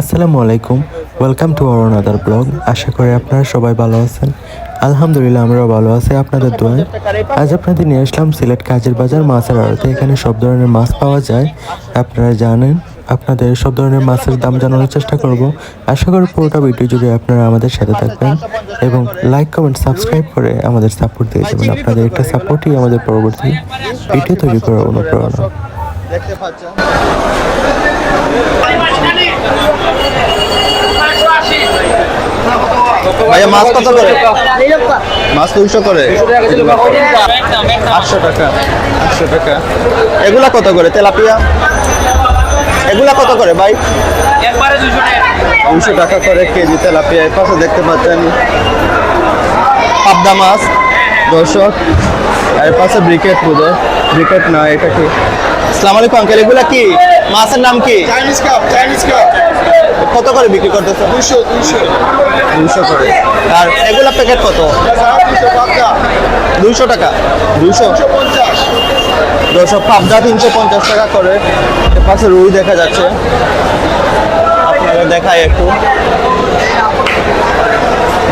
আসসালামু আলাইকুম। Welcome to our another blog আশা করি আপনারা সবাই ভালো আছেন। আলহামদুলিল্লাহ, আমরাও ভালো আছি আপনাদের দোয়ায়। আজ আপনাদের নিয়ে আসলাম সিলেট কাজের বাজার মাছের আড়তে। এখানে সব ধরনের মাছ পাওয়া যায়। আপনারা জানেন, আপনাদের সব ধরনের মাছের দাম জানানোর চেষ্টা করব। আশা করি পুরোটা ভিডিও জুড়ে আপনারা আমাদের সাথে থাকবেন এবং লাইক কমেন্ট সাবস্ক্রাইব করে আমাদের সাপোর্ট দিয়ে যাবেন আপনাদের একটা সাপোর্টই আমাদের পরবর্তী ভিডিও তৈরি করার অনুপ্রেরণা। দেখতে ভাইয়া, মাছ কত করে? মাছ দুইশো করে? আটশো টাকা আটশো টাকা। এগুলা কত করে তেলাপিয়া? এগুলা কত করে ভাই? দুশো টাকা করে কেজি তেলাপিয়া। এই পাশে দেখতে পাচ্ছেন পাবদা মাছ, দর্শক। এর পাশে ব্রিকেট পুজো ব্রিকেট না, এটা কি? আসসালামু আলাইকুম, আঙ্কেল, এগুলা কি? মাছের নাম কি? চাইনিজ কাপ চাইনিজ কাপ কত করে বিক্রি করতেছে? দুশো দুশো দুইশো করে। আর এগুলা প্যাকেট কত? দুশো দুইশো টাকা। দুইশো? পঞ্চাশ। দর্শক পাবদা তিনশো পঞ্চাশ টাকা করে। এর পাশে রুই দেখা যাচ্ছে। আপনারা দেখাই একটু।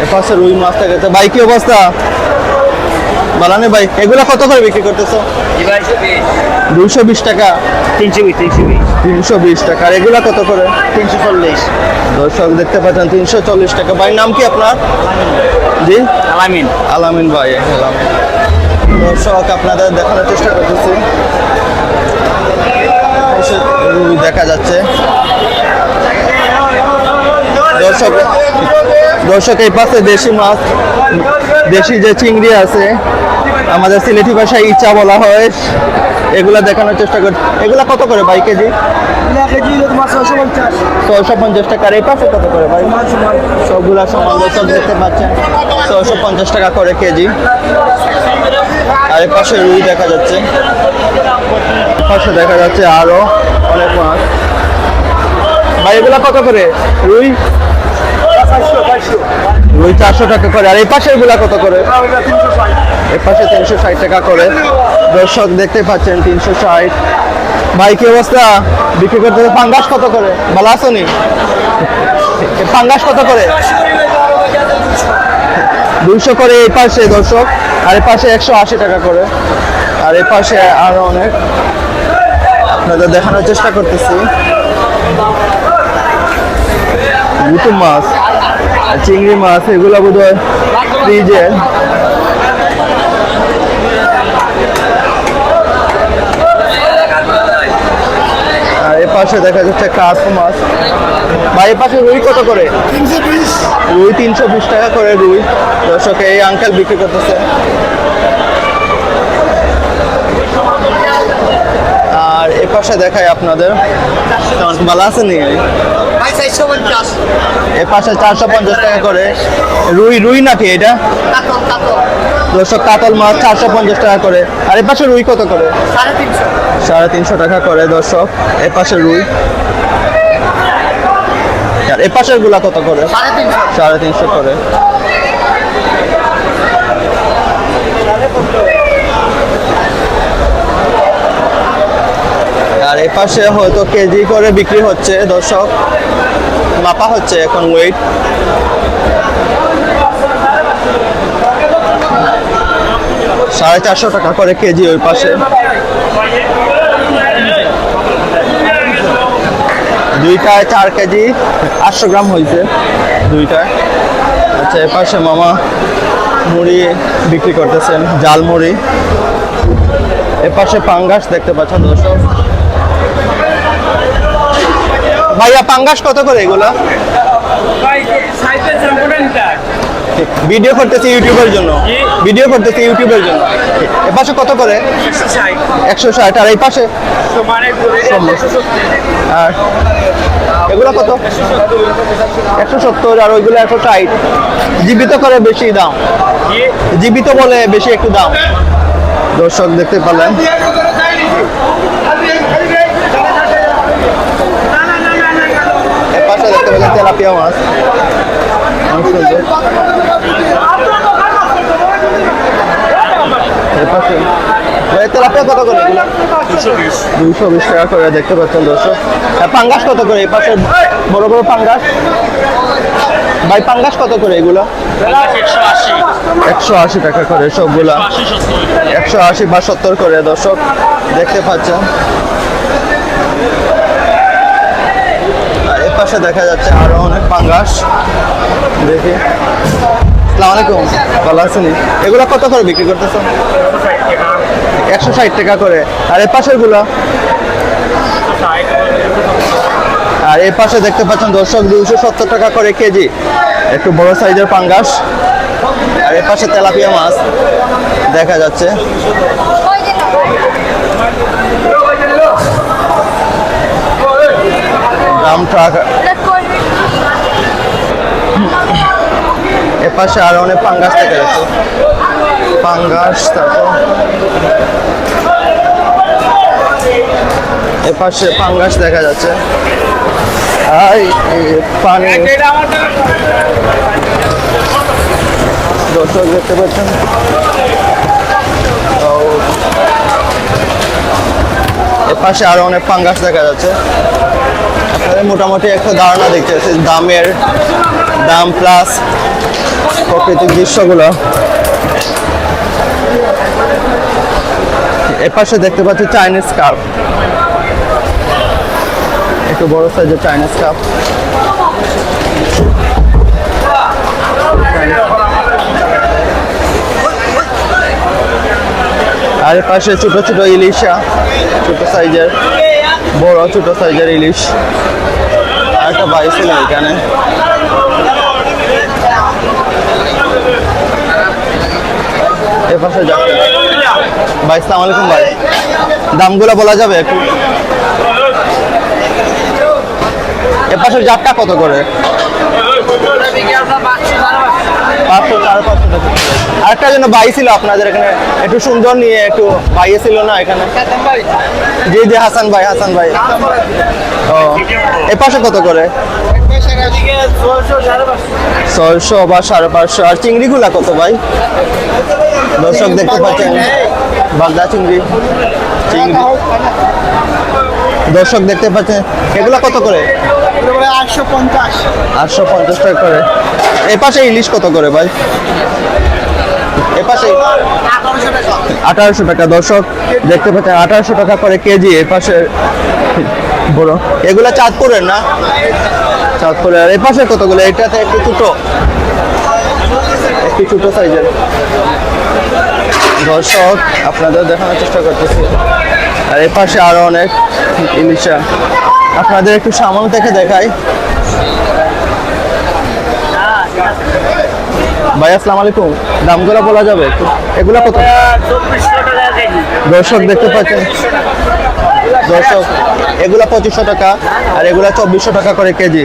এর পাশে রুই মাছ দেখা যাচ্ছে। ভাই কি অবস্থা? বালানে ভাই এগুলা কত করে বিক্রি করতেছো? দুইশো বিশ টাকা। তিনশো বিশ তিনশো বিশ তিনশো বিশ টাকা। আর এগুলা কত করে? তিনশো চল্লিশ। দর্শক দেখতে পাচ্ছেন তিনশো চল্লিশ টাকা। ভাই নাম কি আপনার? জি? আলামিন। আলামিন ভাই আলামিন। দর্শক আপনাদের দেখানোর চেষ্টা করতেছি। দেখা যাচ্ছে। দর্শক দর্শক এই পাশে দেশি মাছ দেশি যে চিংড়ি আছে আমাদের সিলেটি ভাষায় ইচ্ছা বলা হয় এগুলা দেখানোর চেষ্টা করি এগুলা কত করে ভাই কেজি? ছয়শো পঞ্চাশ। টাকা এই পাশে কত করে ভাই? সবগুলা সমান দর্শক দেখতে পাচ্ছেন। ছয়শো পঞ্চাশ টাকা করে কেজি। আর এই পাশে রুই দেখা যাচ্ছে। পাশে দেখা যাচ্ছে আরও অনেক মাছ। ভাই এগুলা কত করে? রুই? রুই চারশো টাকা করে। আর এই পাশে এগুলা কত করে? এই পাশে তিনশো ষাট টাকা করে। দর্শক, দেখতে পাচ্ছেন, তিনশো ষাট। ভাই, কি অবস্থা? বিক্রি করতে ফাঙ্গাস কত করে? ভালো আছো নি? ফাঙ্গাস কত করে? দুইশো করে এই পাশে, দর্শক। আর এই পাশে একশো আশি টাকা করে। আর এই পাশে আরও অনেক। আপনাদের দেখানোর চেষ্টা করতেছি। মাছ। চিংড়ি মাছ এগুলো বোধ হয় ফ্রিজে আর এ পাশে দেখা যাচ্ছে কাঠ মাছ। বা এ পাশে রুই কত করে? রুই তিনশো বিশ টাকা করে রুই। দর্শক এই আঙ্কেল বিক্রি করতেছে। আর এ পাশে দেখাই আপনাদের। ভালো আছে নি? ভাই চারশো পঞ্চাশ। এ পাশে চারশো পঞ্চাশ টাকা করে রুই রুই নাকি এটা? দর্শক কাতল মাছ চারশো পঞ্চাশ টাকা করে। আর এ পাশে রুই কত করে? সাড়ে তিনশো। টাকা করে দর্শক। এ পাশে রুই। আর এ পাশেরগুলা কত করে? সাড়ে তিনশো করে। আর এ পাশে হয়তো কেজি করে বিক্রি হচ্ছে, দর্শক। মাপা হচ্ছে এখন ওয়েট সাড়ে চারশো টাকা করে কেজি ওই পাশে। দুইটায় চার কেজি, আটশো গ্রাম হয়েছে দুইটায়। আচ্ছা এ পাশে মামা মুড়ি বিক্রি করতেছেন, জাল মুড়ি। এ পাশে পাঙ্গাস দেখতে পাচ্ছেন, দর্শক। ভাইয়া পাঙ্গাস কত করে এগুলা? ভিডিও করতেছি ইউটিউবের জন্য। ভিডিও করতেছি ইউটিউবের জন্য। এ পাশে কত করে? একশো ষাট। আর এই পাশে? আর এগুলো কত? একশো সত্তর আর ওইগুলো একশো ষাট। জীবিত করে বেশি দাম। জীবিত বলে বেশি একটু দাম। দর্শক দেখতে পেলেন এর পাশে দেখতে পেলেন তেলাপিয়া মাছ। তেলাপিয়া কত করে দুইশো বিশ টাকা করে, দেখতে পাচ্ছেন দর্শক। পাঙ্গাস কত করে? এই বড় বড় পাঙ্গাস। ভাই, পাঙ্গাস কত করে এগুলো? একশো আশি টাকা করে সবগুলা। একশো আশি বা সত্তর করে দর্শক, দেখতে পাচ্ছেন। পাশে দেখা যাচ্ছে আরও অনেক পাঙ্গাস। দেখি। আসসালামু আলাইকুম। ভালো আছেন? এগুলো কত করে বিক্রি করতেছেন একশো ষাট টাকা করে। আর এ পাশেরগুলো আর এই পাশে দেখতে পাচ্ছেন দর্শক, দুইশো সত্তর টাকা করে কেজি। একটু বড় সাইজের পাঙ্গাস। আর এ পাশে তেলাপিয়া মাছ দেখা যাচ্ছে। ড্রাম ট্রাক এ আরও অনেক পাঙ্গাস দেখা যাচ্ছে। পাঙ্গাস তারপর এ পাশে পাঙ্গাস দেখা যাচ্ছে। আর পানি। দর্শক দেখতে পাচ্ছেন? তো এ আরও অনেক পাঙ্গাস দেখা যাচ্ছে। আপনাদের মোটামুটি একটা ধারণা দেখতে পাচ্ছি দামের দাম প্লাস প্রকৃতিক দৃশ্যগুলো। এ পাশে দেখতে পাচ্ছি চাইনিজ কাপ একটু বড় সাইজের চাইনিজ কাপ আর পাশে ছোট ছোট ইলিশা, ছোট সাইজের বড় ছোট সাইজের ইলিশ। আর একটা বাই ছিল এখানে। এ পাশে যাচ্ছে ভাই সালাম আলাইকুম ভাই দামগুলো বলা যাবে একটু। এ পাশের জাতটা কত করে? আরেকটা জন্য বাই ছিল আপনাদের এখানে। একটু সুন্দর নিয়ে একটু বাইয়ে ছিল না এখানে। জি জি হাসান ভাই হাসান ভাই। ও এ পাশে কত করে? ছয়শো বা সাড়ে পাঁচশো। আর চিংড়িগুলা কত ভাই? দর্শক দেখতে পাচ্ছেন বাগদা চিংড়ি। চিংড়ি। দর্শক দেখতে পাচ্ছেন এগুলা কত করে? আটশো পঞ্চাশ। আটশো পঞ্চাশ টাকা করে। এ পাশে ইলিশ কত করে ভাই? এ পাশে আঠারোশো টাকা দর্শক দেখতে পাচ্ছেন আঠারোশো টাকা করে কেজি এ পাশে বড় এগুলা চাঁদপুরের না? চাঁদপুরের আর এ কতগুলো? এটাতে একটু ছোটো। একটু ছোটো সাইজের। দর্শক আপনাদের দেখানোর চেষ্টা করতেছি। আর এ পাশে আরও অনেক ইলিশা। আপনাদের একটু সামনে থেকে দেখাই। ভাই, আসসালামু আলাইকুম। দামগুলো বলা যাবে? এগুলো কত? দর্শক দেখতে পাচ্ছেন। দর্শক, এগুলা পঁচিশশো টাকা আর এগুলা চব্বিশশো টাকা করে কেজি।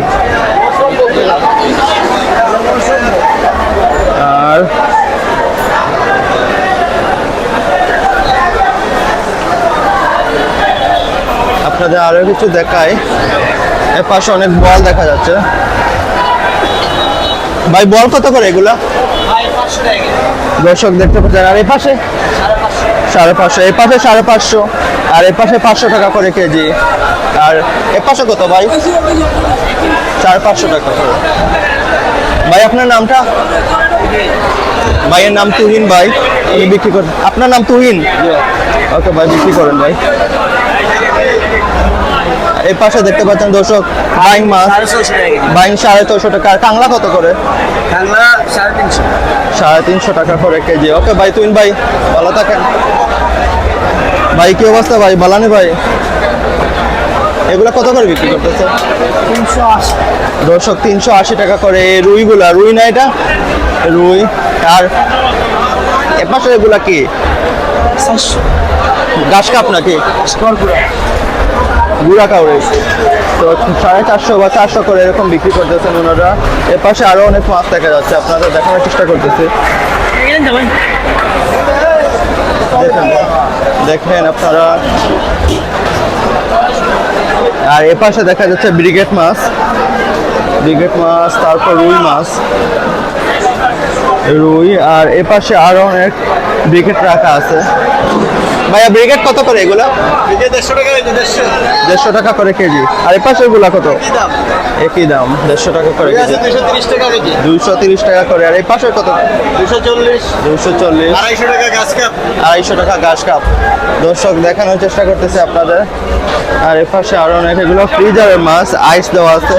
আর আপনাদের আরও কিছু দেখায় এর পাশে অনেক বল দেখা যাচ্ছে। ভাই, বল কত করে এগুলা? দর্শক দেখতে পাচ্ছেন আর এই পাশে? সাড়ে পাঁচশো। এই পাশে সাড়ে পাঁচশো আর এই পাশে পাঁচশো টাকা করে কেজি। আর এ পাশে কত ভাই? সাড়ে পাঁচশো টাকা করে। ভাই আপনার নামটা? ভাইয়ের নাম তুহিন ভাই। উনি বিক্রি করেন আপনার নাম তুহিন? ওকে ভাই বিক্রি করেন ভাই। এই পাশে দেখতে পাচ্ছেন দর্শক বাইং মাছ। বাইং সাড়ে ছশো টাকা। আর কাংলা কত করে? সাড়ে তিনশো। টাকা করে কেজি। ওকে ভাই তুইন ভাই ভালো থাকেন। ভাই কি অবস্থা ভাই? বালানি ভাই? এগুলো কত করে বিক্রি করতেছে? তিনশো আশি। দর্শক তিনশো আশি টাকা করে এই রুইগুলা। রুই না এটা? রুই। আর এপাশে এগুলা কি? ঘাস কাপ নাকি? গুড়া কাউরে তো সাড়ে চারশো বা চারশো করে এরকম বিক্রি করতেছেন ওনারা। এর পাশে আরও অনেক মাছ দেখা যাচ্ছে আপনারা দেখানোর চেষ্টা করতেছি। দেখেন দেখেন আপনারা। আর এ পাশে দেখা যাচ্ছে ব্রিগেড মাছ। ব্রিগেড মাছ, তারপর রুই মাছ। রুই, আর এ পাশে আরও অনেক ব্রিকেট রাখা আছে। ভাইয়া ব্রিকেট কত করে এগুলা? দেড়শো টাকা করে কেজি। আর এ পাশের কত? একই দাম। দেড়শো টাকা করে কেজি। দুইশো তিরিশ টাকা করে। আর এই পাশের কত? দুশো চল্লিশ। দুইশো চল্লিশ। আড়াইশো টাকা গাছ কাপ। আড়াইশো টাকা গাছ কাপ। দর্শক দেখানোর চেষ্টা করতেছে আপনাদের। আর এ পাশে আরও অনেক এগুলো। ফ্রিজারের মাছ আইস দেওয়া আছে।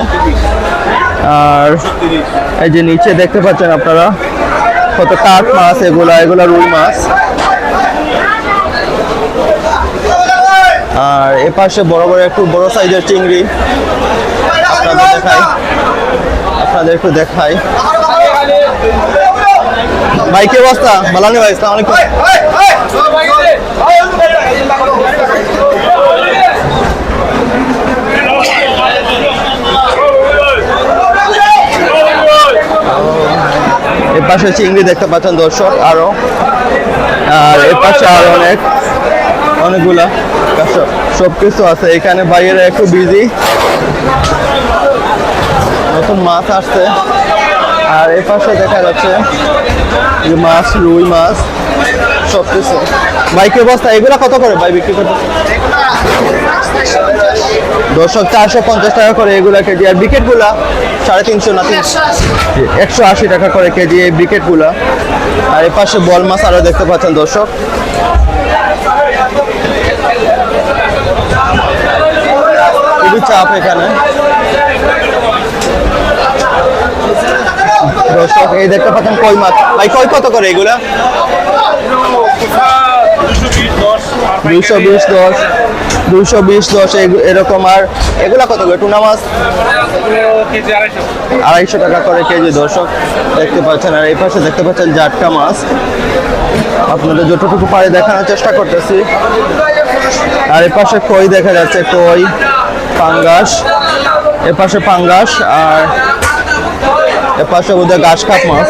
আর এই যে নিচে দেখতে পাচ্ছেন আপনারা। কত কাঠ মাছ এগুলা এগুলা রুই মাছ। আর এ পাশে বড় বড় একটু বড় সাইজের চিংড়ি। আপনাদের দেখাই। আপনাদের একটু দেখাই। ভাই, কি অবস্থা? মালানি ভাই? আসসালামু আলাইকুম। এর পাশে চিংড়ি দেখতে পাচ্ছেন দর্শক আরও। আর এর পাশে আরও অনেক অনেকগুলা। সব কিছু আছে। এখানে বাইরে একটু বিজি নতুন মাছ আসছে। আর এর পাশে দেখা যাচ্ছে মাছ, রুই মাছ, সব কিছু। বাইকের বস্তা এগুলা কত করে ভাই বিক্রি করতে দর্শক, চারশো পঞ্চাশ টাকা করে এগুলা কেজি। আর বিকেটগুলা সাড়ে তিনশো না একশো আশি টাকা করে কেজি এই বিকেটগুলা আর এ পাশে বল মাছ আরও দেখতে পাচ্ছেন দর্শক। খুবই চাপ এখানে। এই দেখতে পাচ্ছেন কই মাছ? ভাই, কই, কত করে এগুলা? দুইশো বিশ দশ। দুইশো বিশ দশ এরকম আর। এগুলা কত করে, টুনা মাছ? আড়াইশো টাকা করে কেজি, দর্শক। দেখতে পাচ্ছেন, আর এই পাশে দেখতে পাচ্ছেন জাটকা মাছ। আপনাদের যতটুকু পারে দেখানোর চেষ্টা করতেছি। আর এ পাশে কই দেখা যাচ্ছে কই পাঙ্গাস এ পাশে পাঙ্গাস আর এ পাশে বোধহয় গাছ কাপ মাছ।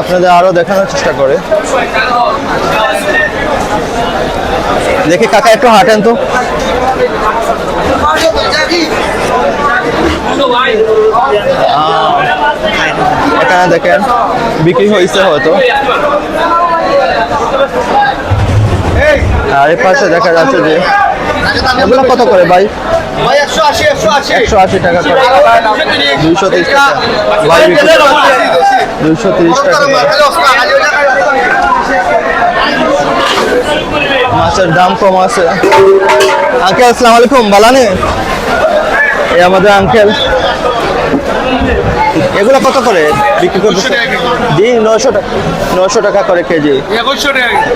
আপনাদের আরও দেখানোর চেষ্টা করে। দেখি কাকা একটু হাঁটেন তো। এখানে দেখেন, বিক্রি হয়েছে হয়তো। আর এর পাশে দেখা যাচ্ছে যে এগুলো কত করে ভাই? একশো আশি একশো টাকা করে। দুইশো তিরিশ টাকা। ভাই দুইশো তিরিশ টাকা। মাছের দাম কম আছে। আঙ্কেল আসসালামু আলাইকুম বালানে এই আমাদের আঙ্কেল। এগুলো কত করে বিক্রি করতেছে জি নশো টাকা নয়শো টাকা করে কেজি।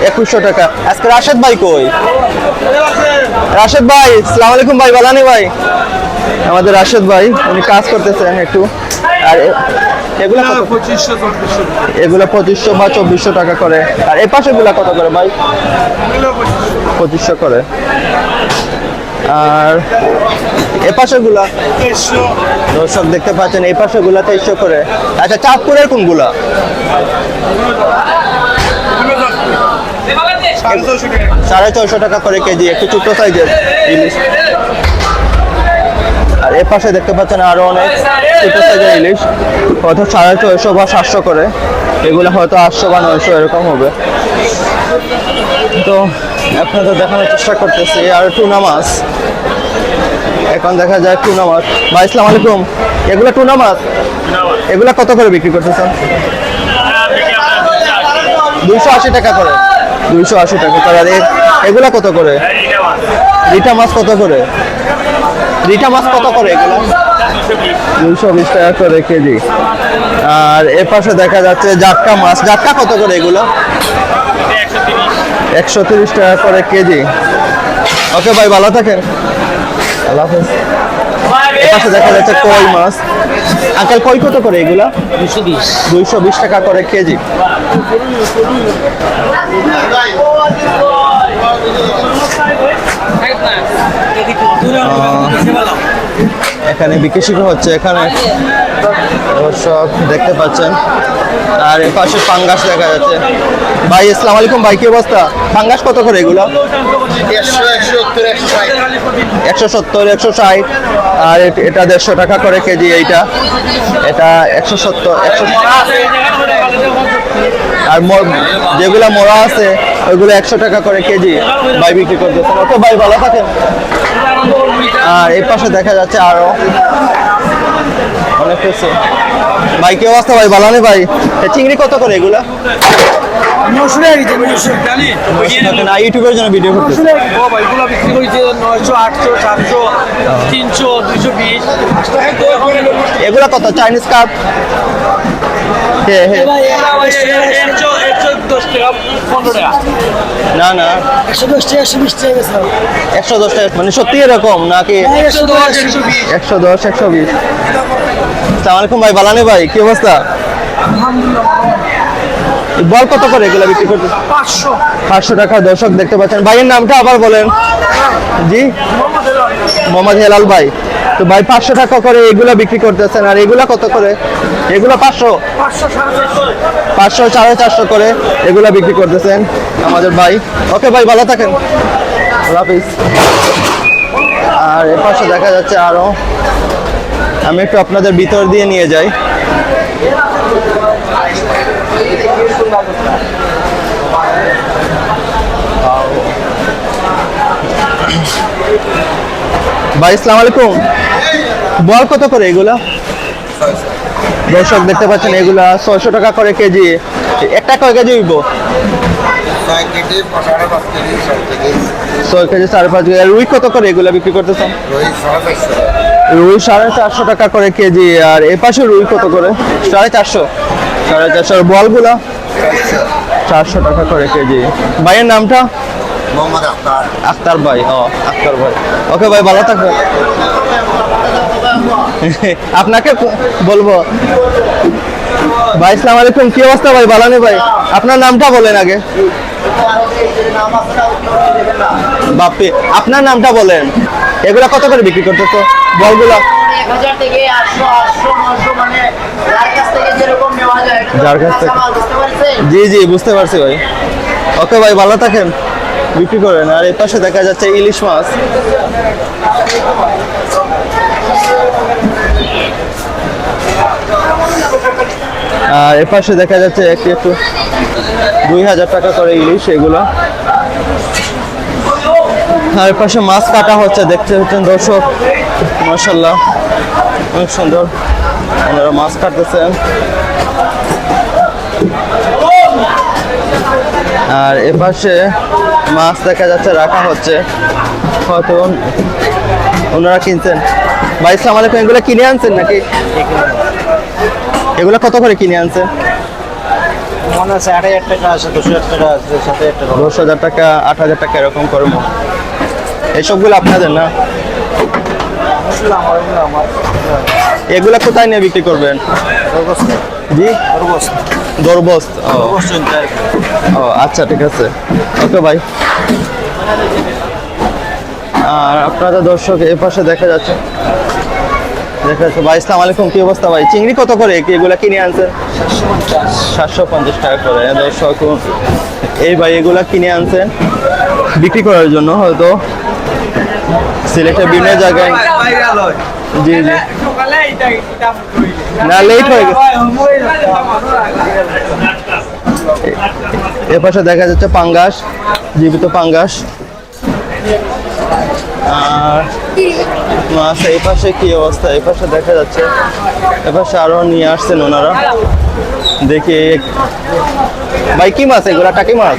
একুশশো টাকা আজকে রাশেদ ভাই কই? রাশেদ ভাই সালাম আলাইকুম ভাই বালানি ভাই। আমাদের রাশেদ ভাই উনি কাজ করতেছেন একটু। আর এগুলো এগুলো পঁচিশশো বা চব্বিশশো টাকা করে। আর এই পাশে গুলা কত করে ভাই? পঁচিশশো করে। আর এ পাশে গুলা দর্শক দেখতে পাচ্ছেন এই পাশে গুলা তেইশশো করে। আচ্ছা চাঁদপুরের কোনগুলা? সাড়ে ছয়শো টাকা করে কেজি একটু ছোট সাইজের ইলিশ। আর এ পাশে দেখতে পাচ্ছেন আরও অনেক ছোট সাইজের ইলিশ। হয়তো সাড়ে ছয়শো বা সাতশো করে। এগুলো হয়তো আটশো বা নয়শো এরকম হবে। তো আপনাদের দেখানোর চেষ্টা করতেছি, আর টুনা মাছ এখন দেখা যায় টুনা মাছ ভাই ইসলাম আলাইকুম। এগুলো টুনা মাছ এগুলা কত করে বিক্রি করতেছেন? দুইশো আশি টাকা করে। দুইশো আশি টাকা করে। আর এগুলা কত করে? রিটা মাছ কত করে? রিটা মাছ কত করে এগুলো? দুইশো বিশ টাকা করে কেজি। আর এ পাশে দেখা যাচ্ছে জাটকা মাছ। জাটকা কত করে এগুলো? একশো তিরিশ টাকা করে কেজি। ওকে ভাই ভালো থাকেন। আল্লাহ হাফেজ। পাশে দেখা যাচ্ছে কই মাছ। আঙ্কেল কই কত করে এগুলা? দুইশো বিশ। টাকা করে কেজি। এখানে বিকশিত হচ্ছে, এখানে দর্শক দেখতে পাচ্ছেন। আর এর পাশে পাঙ্গাস দেখা যাচ্ছে। ভাই, আসসালামু আলাইকুম, ভাই, কি অবস্থা? পাঙ্গাস কত করে এগুলো? একশো সত্তর, একশো ষাট। আর এটা দেড়শো টাকা করে কেজি এইটা। এটা একশো সত্তর, একশো আর যেগুলো মোড়া আছে ওইগুলো একশো টাকা করে কেজি ভাই বিক্রি করতেছেন ওকে ভাই ভালো থাকেন। আর এই পাশে দেখা যাচ্ছে আরও। অনেক কিছু ভাই কি অবস্থা ভাই? ভালো নেই ভাই? চিংড়ি কত করে এগুলা? না ইউটিউবের জন্য ভিডিও করতেছে। এগুলো বিক্রি করেছে নয়শো আটশো সাতশো তিনশো দুইশো বিশ। এগুলা কত? চাইনিজ কাপ হ্যাঁ হ্যাঁ না না একশো দশ টাকা একশো বিশ টাকা গেছে। একশো দশ টাকা মানে সত্যি এরকম নাকি? একশো দশ একশো বিশ। একশো দশ একশো বিশ। সালাম ভাই বালানি ভাই? কি অবস্থা? বল কত করে এগুলো বিক্রি করতে? পাঁচশো। পাঁচশো টাকা দর্শক দেখতে পাচ্ছেন। ভাইয়ের নামটা আবার বলেন। জি। মোহাম্মদ হেলাল ভাই। তো ভাই পাঁচশো টাকা করে এগুলা বিক্রি করতেছেন। আর এগুলা কত করে? এগুলো পাঁচশো। পাঁচশো সাড়ে চারশো করে এগুলা বিক্রি করতেছেন আমাদের ভাই। ওকে ভাই, ভালো থাকেন। হাফিজ। আর এ পাশে দেখা যাচ্ছে আরও। আমি একটু আপনাদের ভিতর দিয়ে নিয়ে যাই। ভাই আসসালামু আলাইকুম। বল কত করে এগুলা? দর্শক দেখতে পাচ্ছেন এগুলা ছয়শো টাকা করে কেজি। একটা কয় কেজি হইব? ছয় কেজি সাড়ে পাঁচ কেজি রুই কত করে এগুলা বিক্রি করতেছেন? রুই সাড়ে চারশো। টাকা করে কেজি। আর এ পাশে রুই কত করে? সাড়ে চারশো। সাড়ে চারশো। বলগুলা? চারশো টাকা করে কেজি। ভাইয়ের নামটা? মোহাম্মদ আখতার আক্তার ভাই ও আক্তার ভাই। ওকে ভাই ভালো থাকবেন। আপনাকে বলব। ভাই ইসলাম আলাইকুম। কি অবস্থা ভাই? ভালো নেই ভাই? আপনার নামটা বলেন আগে। বাপি আপনার নামটা বলেন। এগুলা কত করে বিক্রি করতেছো? বলগুলা। মানে যার কাছ থেকে জি জি বুঝতে পারছি ভাই। ওকে ভাই ভালো থাকেন। বিক্রি করেন, আর এই পাশে দেখা যাচ্ছে ইলিশ মাছ। আর এ পাশে দেখা যাচ্ছে একটু একটু দুই হাজার টাকা করে ইলিশ এগুলো। আর এ পাশে মাছ কাটা হচ্ছে, দেখতে হচ্ছেন দর্শক। মার্শাল্লাহ অনেক সুন্দর। ওনারা মাছ কাটতেছেন। আর এপাশে মাছ দেখা যাচ্ছে রাখা হচ্ছে। হয়তো ওনারা কিনছেন। ভাই ইসলাম আলাইকুম এগুলো কিনে আনছেন নাকি? এগুলো কত করে কিনে আনছেন? মনে আছে আট হাজার টাকা আছে দুশো হাজার টাকা আছে সাত হাজার টাকা। দশ হাজার টাকা আট হাজার টাকা এরকম করে মন। এসবগুলো আপনাদের না? এগুলা কোথায় নিয়ে বিক্রি করবেন? জি? দরবস্ত ও। আচ্ছা ঠিক আছে। ওকে ভাই আর আপনাদের দর্শক এ পাশে দেখা যাচ্ছে। দেখা যাচ্ছে। ভাই ইসলাম আলাইকুম, কি অবস্থা ভাই? চিংড়ি কত করে? এগুলা কিনে আনছেন? সাতশো পঞ্চাশ টাকা করে। দর্শক, এই ভাই, এগুলা কিনে আনছেন। বিক্রি করার জন্য, হয়তো। সিলেটের বিভিন্ন জায়গায়। জি জি। না লেট হয়ে গেছে। এ পাশে দেখা যাচ্ছে পাঙ্গাস জীবিত পাঙ্গাস। আর মাছ এই পাশে কি অবস্থা? এই পাশে দেখা যাচ্ছে এ পাশে আরও নিয়ে আসছেন ওনারা। দেখি ভাই কি মাছ এগুলা? টাকি মাছ?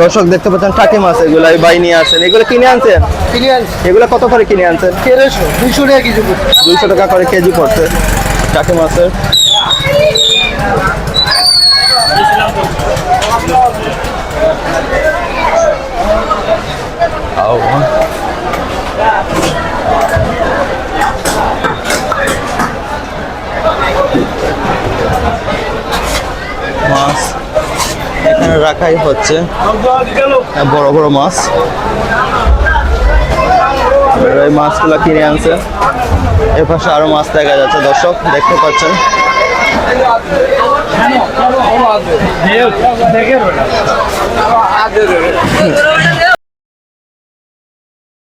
দর্শক দেখতে পাচ্ছেন টাকি মাছ এগুলা ভাই নিয়ে আসেন। এগুলো কিনে আনছেন এগুলা কত করে কিনে আনছেন তেরোশো দুশো টাকা কেজি। দুইশো টাকা করে কেজি পড়ছে টাকি মাছের। মাছ। এখানে রাখাই হচ্ছে বড় বড় মাছ। এরা এই মাছগুলো কিনে আনছে। এ পাশে আরও মাছ দেখা যাচ্ছে দর্শক দেখতে পাচ্ছেন। দেখে